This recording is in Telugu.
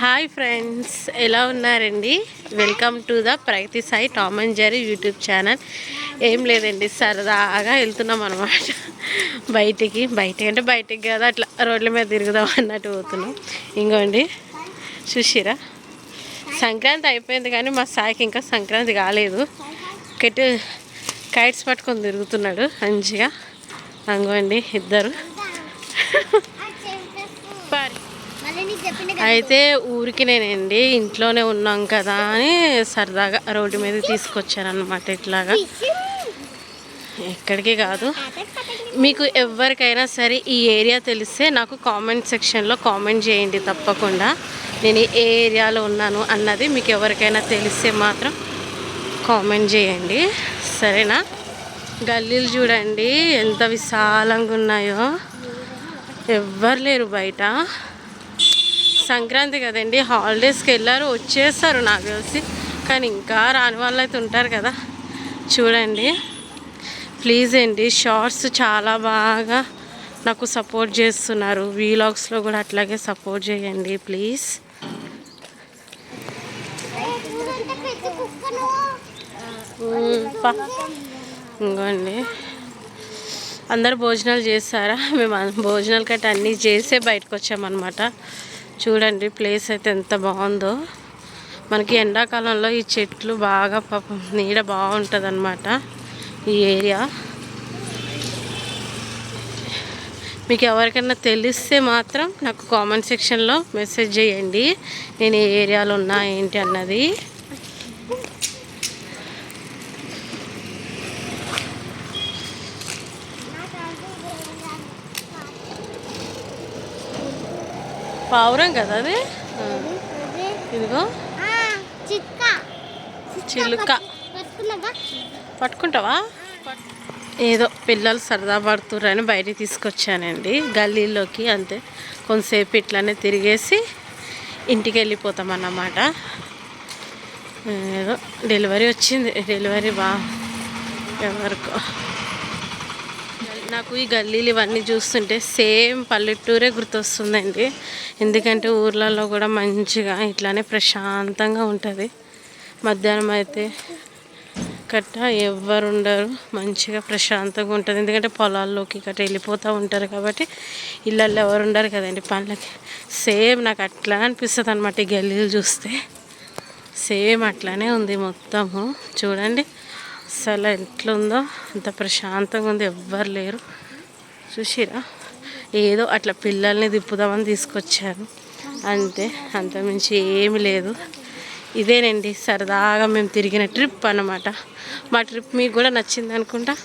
హాయ్ ఫ్రెండ్స్ ఎలా ఉన్నారండి? Welcome to the Pragathi Sai Tom and Jerry YouTube channel ఏం లేదండి సరదాగా వెళ్తున్నాం అనమాట బయటికి బయటికి అంటే బయటికి కదా అట్లా రోడ్ల మీద తిరుగుదాం అన్నట్టు పోతున్నాం. ఇంకోండి చూసిరా? సంక్రాంతి అయిపోయింది కానీ మా సాయికి ఇంకా సంక్రాంతి కాలేదు. కెట్ కైట్స్ పట్టుకొని తిరుగుతున్నాడు మంచిగా. అంగోండి ఇద్దరు పారి మళ్ళీ నీకు చెప్పింది కదా అయితే ఊరికి నేనండి ఇంట్లోనే ఉన్నాం కదా అని సరదాగా రోడ్డు మీద తీసుకొచ్చాను అనమాట ఇట్లాగా. ఎక్కడికి కాదు. మీకు ఎవరికైనా సరే ఈ ఏరియా తెలిస్తే నాకు కామెంట్ సెక్షన్లో కామెంట్ చేయండి తప్పకుండా. నేను ఏ ఏరియాలో ఉన్నాను అన్నది మీకు ఎవరికైనా తెలిస్తే మాత్రం కామెంట్ చేయండి. సరేనా? గల్లీలు చూడండి ఎంత విశాలంగా ఉన్నాయో. ఎవ్వరు లేరు బయట. సంక్రాంతి కదండి హాలిడేస్కి వెళ్ళారు వచ్చేస్తారు నాకు తెలిసి. కానీ ఇంకా రాని వాళ్ళు అయితే ఉంటారు కదా. చూడండి. ప్లీజ్ అండి షార్ట్స్ చాలా బాగా నాకు సపోర్ట్ చేస్తున్నారు. వీలాగ్స్లో కూడా అట్లాగే సపోర్ట్ చేయండి ప్లీజ్ ఇంకోండి. అందరు భోజనాలు చేస్తారా మేము భోజనాలు కట్ట అన్నీ చేసే బయటకు వచ్చామన్నమాట చూడండి ప్లేస్ అయితే ఎంత బాగుందో. మనకి ఎండాకాలంలో ఈ చెట్లు బాగా పాపం నీడ బాగుంటుంది ఈ ఏరియా. మీకు ఎవరికైనా తెలిస్తే మాత్రం నాకు కామెంట్ సెక్షన్లో మెసేజ్ చేయండి. నేను ఏ ఏరియాలో ఉన్నా ఏంటి అన్నది. పావురం కదా అది? ఇదిగో. చిలుక. పట్టుకుంటావా? ఏదో పిల్లలు సరదా పడుతుర్రని బయటికి తీసుకొచ్చానండి. గల్లీలోకి అంతే. కొంతసేపు ఇట్లానే తిరిగేసి ఇంటికి వెళ్ళిపోతాం అన్నమాట. ఏదో డెలివరీ వచ్చింది. డెలివరీ బా ఎవరికో. నాకు ఈ గల్లీలు ఇవన్నీ చూస్తుంటే సేమ్ పల్లెటూరే గుర్తొస్తుందండి. ఎందుకంటే ఊర్లలో కూడా మంచిగా ఇట్లానే ప్రశాంతంగా ఉంటుంది. మధ్యాహ్నం అయితే కట్ట ఎవ్వరు ఉండరు మంచిగా ప్రశాంతంగా ఉంటుంది. ఎందుకంటే పొలాల్లోకి గట్ట వెళ్ళిపోతూ ఉంటారు కాబట్టి ఇళ్ళల్లో ఎవరు ఉండరు కదండి పనులకి. సేమ్ నాకు అట్లా అనిపిస్తుంది అనమాట ఈ గల్లీలు చూస్తే. సేమ్ అట్లానే ఉంది మొత్తము. చూడండి. అసలు ఎట్లుందో అంత ప్రశాంతంగా ఉంది ఎవ్వరు లేరు. చూసిరా? ఏదో అట్లా పిల్లల్ని తిప్పుదామని తీసుకొచ్చారు. అంతే అంతమించి ఏమి లేదు. ఇదేనండి సరదాగా మేము తిరిగిన ట్రిప్ అన్నమాట. మా ట్రిప్ మీకు కూడా నచ్చింది అనుకుంటా